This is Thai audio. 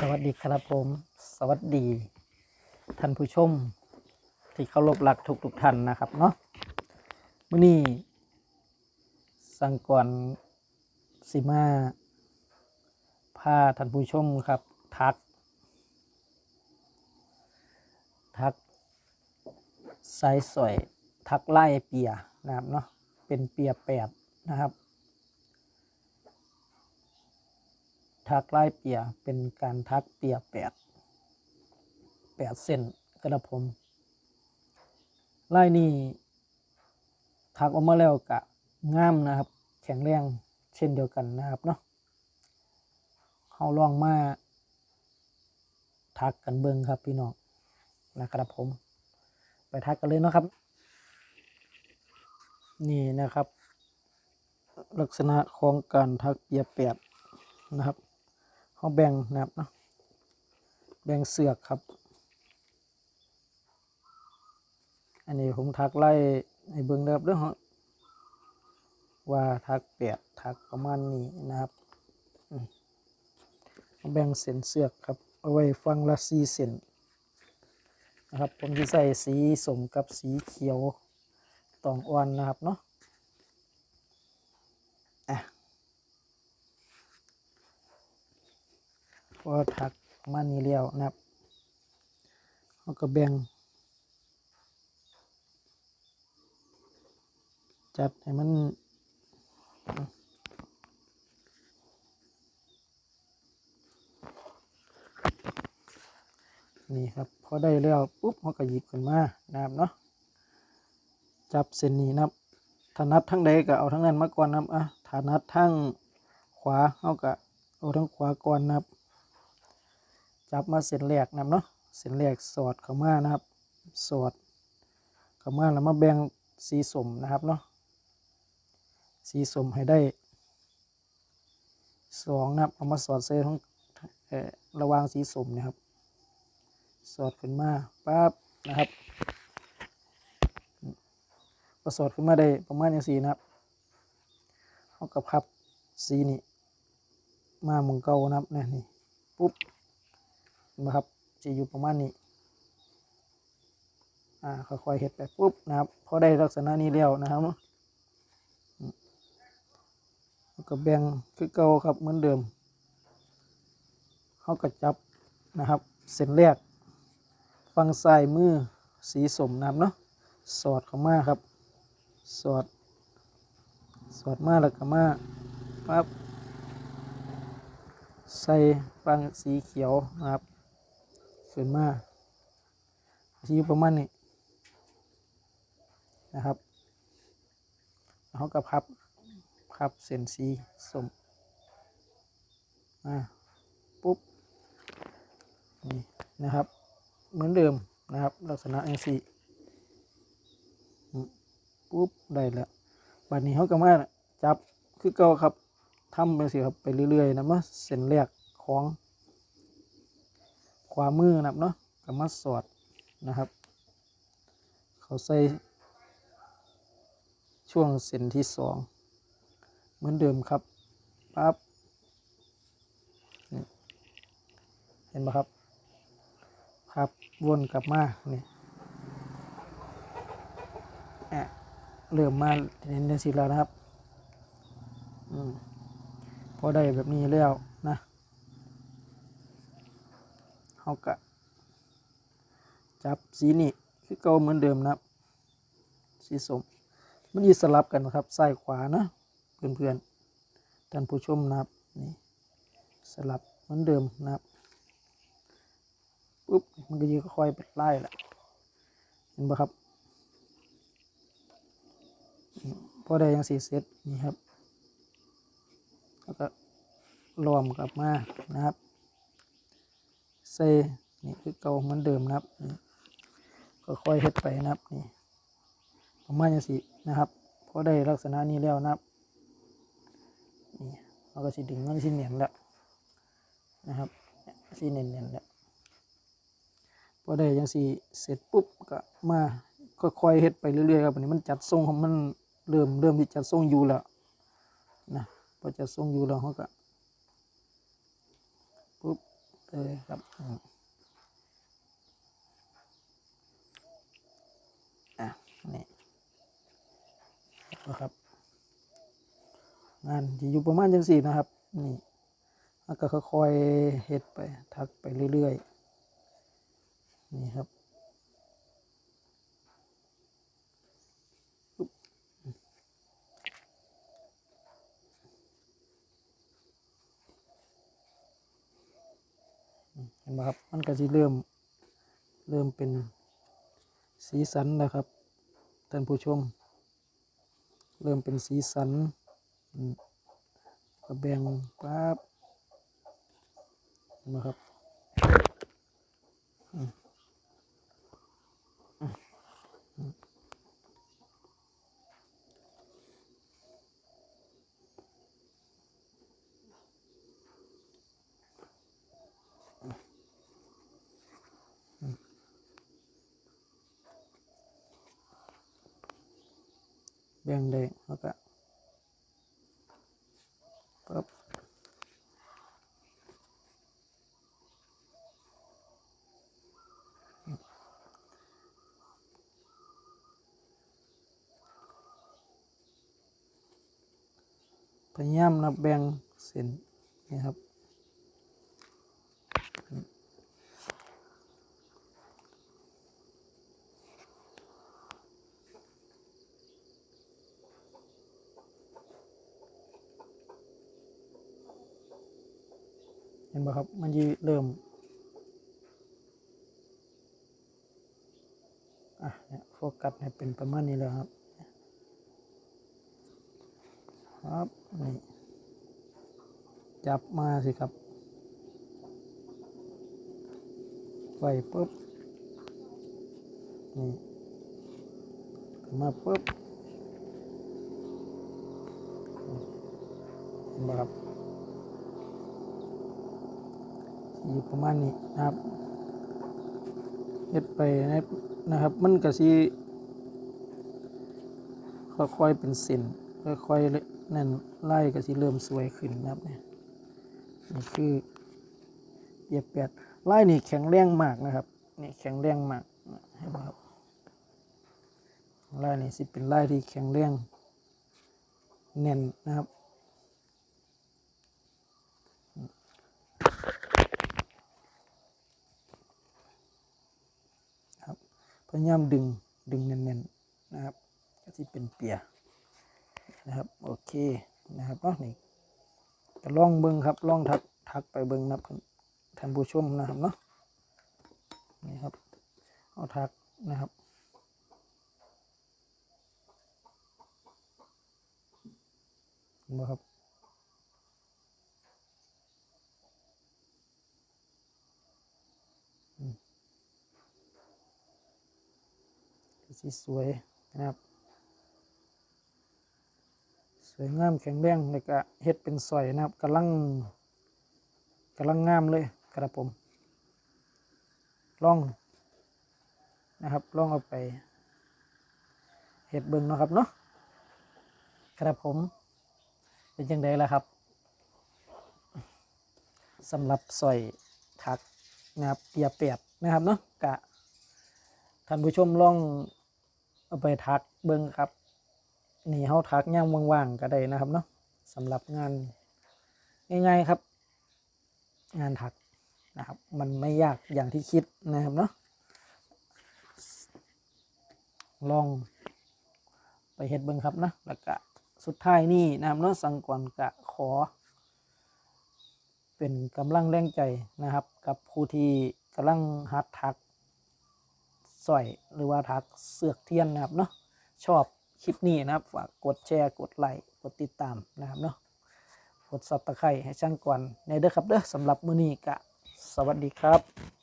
สวัสดีครับผม สวัสดี ท่านผู้ชม ที่เคารพรักทุกทุกท่านนะครับเนาะมื่อนี้สังกรสิมาพาท่านผู้ชมครับ ทัก ทักไซส์สวยทักไล่เปียนะครับเนาะเป็นเปียแปดนะครับ ทักไล่เปียเป็นการทักเปียแปดแปดเส้นกระผมไล่นี่ทักออกมาแล้วกะงามนะครับ แข็งแรงเช่นเดียวกันนะครับเนาะเขาลองมาทักกันเบิงครับพี่น้องนะครับผม ไปทักกันเลยเนาะครับ นี่นะครับ ลักษณะของการทักเปียแปดนะครับ เขาแบ่งนะครับเนาะแบ่งเสือกครับ อันนี้ผมทักไล่ให้เบิ่งเด้อครับเรื่อว่าทักแปดทักประมาณนี้นะครับเขาแบ่งเส้นเสือกครับ เอาไว้ฟังละสี่เส้นนะครับ ผมจะใส่สีสมกับสีเขียวตองอ่อนนะครับเนาะอะ อถักมานี่แล้วนะครับเขาก็แบ่งจัดให้มันนี่ครับพอได้แล้วปุ๊บเขาก็หยิบขึ้นมานะครับเนาะจับเส้นนี้นะครับถ้านัดทั้งใดก็เอาทั้งนั้นมาก่อนนะครับอะถ้านัดทั้งขวาเขาก็เอาทั้งขวาก่อนนะครับ จับมาเส้นแรกนะครับเนาะเส้นแรกสอดเข้ามานะครับ สอดเข้ามาแล้วมาแบ่งสีสมนะครับเนาะสีสมให้ได้สองนะครับเอามาสอดใส่ทั้งเอ่อระวางสีสมนะครับ สอดขึ้นมาปั๊บนะครับพอสอดขึ้นมาได้ประมาณอย่างสีนะครับเขากับพับสีนี่มาหมุงเก่านะครับนี่ปุ๊บ นะครับจะอยู่ประมาณนี้อ่าค่อยๆเห็ดไปปุ๊บนะครับพอได้ลักษณะนี้แล้วนะครับก็แบ่งคือเก่าครับเหมือนเดิมเขาก็จับนะครับ เส้นแรกฟังซ้ายมือสีสมนะครับเนาะสอดเข้ามาครับ สอด สอดมาแล้วก็มาปั๊บใส่ฟังสีเขียวนะครับ ขึ้นมาสีอยู่ประมาณนี้นะครับเขาก็พับพับเส้นสีสมมาปุ๊บนี่นะครับ เหมือนเดิมนะครับ ลักษณะอย่างสี่ปุ๊บได้แล้วบัดนี้เขาก็มาจับคือเก่าครับทำไปสิครับไปเรื่อยๆนะมาเส้นแรกของ วามือนะครับเนาะกับมาสอดนะครับ เขาใส่ช่วงเส้นที่สองเหมือนเดิมครับปั๊บเห็นไหมครับพับวนกลับมาเนี่แอะเริ่มมาเห็นได้สิแล้วนะครับอืมพอได้แบบนี้แล้วนะ เขากะจับสีนี่คือเก่าเหมือนเดิมนะครับ สีสมมันยีสลับกันนะครับซ้ายขวานะ เพื่อนๆท่านผู้ชมนะครับนี่สลับเหมือนเดิมนะครับปุ๊บมันก็ยีค่อยๆไปไล่ละเห็นปะครับพอได้ยังสีเซตนี่ครับแล้วก็รวมกลับมานะครับ ใส่นี่คือเก่าเหมือนเดิมนะครับก็ค่อยเฮ็ดไปนะครับนี่ประมาณนี้สินะครับพอได้ลักษณะนี้แล้วนะครับนี่เราก็สิดึงมันสิเนียนแล้วนะครับสิเนียนเนียนแล้วพอได้ยังสิเสร็จปุ๊บก็มาค่อยๆเฮ็ดไปเรื่อยๆครับอันนี้มันจัดทรงของมันเริ่มเริ่มที่จัดทรงอยู่แล้วนะพอจัดทรงอยู่แล้วเขาก็ปุ๊บ ไป เลยครับอะนี่นะครับ งานจะอยู่ประมาณจังสี่นะครับ นี่แล้วก็ค่อยๆเฮ็ดไป ทักไปเรื่อยๆ นี่ครับ นไหมครับ มันก็จะเริ่มเริ่มเป็นสีสันนะครับท่านผู้ชม เริ่มเป็นสีสันแบ่งปั๊บนะครับอืม แบ่งได้แล้วก็ปั๊บพยายามนับแบ่งเส้นนี่ครับ เห็นไหมครับ มันจะเริ่มอะเนี่ยโฟกัสให้เป็นประมาณนี้แล้วครับ ครับนี่จับมาสิครับไฟปุ๊บนี่มาปุ๊บเห็นไหมครับ อยู่ประมาณนี้นะครับเฮ็ดไปนะครับ มันก็สิค่อยๆเป็นเส้นค่อยๆนั่นไล่ก็สิเริ่มสวยขึ้นนะครับเนี่ยนี่คือเยียบแปดไล่นี่แข็งแรงมากนะครับนี่แข็งแรงมากเห็นไหมครับไล่นี่สิเป็นไล่ที่แข็งแรงแน่นนะครับ ครับ พยายามดึงดึงแน่นๆนะครับก็ที่เป็นเปียนะครับโอเคนะครับเนาะนี่ก็ลองเบิ้งครับลองทักทักไปเบิ้งนะครับท่านผู้ชมนะครับเนาะนี่ครับเอาทักนะครับเห็นไหมครับ สีสวยนะครับสวยงามแข็งแรงแล้วก็เฮ็ดเป็นสอยนะครับกำลังกำลังงามเลยครับผมลองนะครับลองเอาไปเฮ็ดเบิ่งนะครับเนาะครับผม เป็นจังไดล่ะครับสำหรับสอยถักนะครับเปียเปียบนะครับเนาะกะท่านผู้ชมลอง เอาไปถักเบิ่งครับ นี่เฮาถักย่างว่างๆก็ได้นะครับเนาะสำหรับงานง่ายๆครับ งานถักนะครับ มันไม่ยากอย่างที่คิดนะครับเนาะลองไปเฮ็ดเบิ่งครับนะแล้วก็สุดท้ายนี่นะครับเนาะสังกรกะขอ เป็นกำลังแรงใจนะครับ กับผู้ที่กำลังหัดถัก สร้อยหรือว่าทักเสือกเทียนนะครับเนาะชอบคลิปนี้นะครับฝากกดแชร์กดไลค์กดติดตามนะครับเนาะกดซับตะไคร้ให้ช่างก่อนในเด้อครับเด้อสำหรับมื้อนี้กะสวัสดีครับ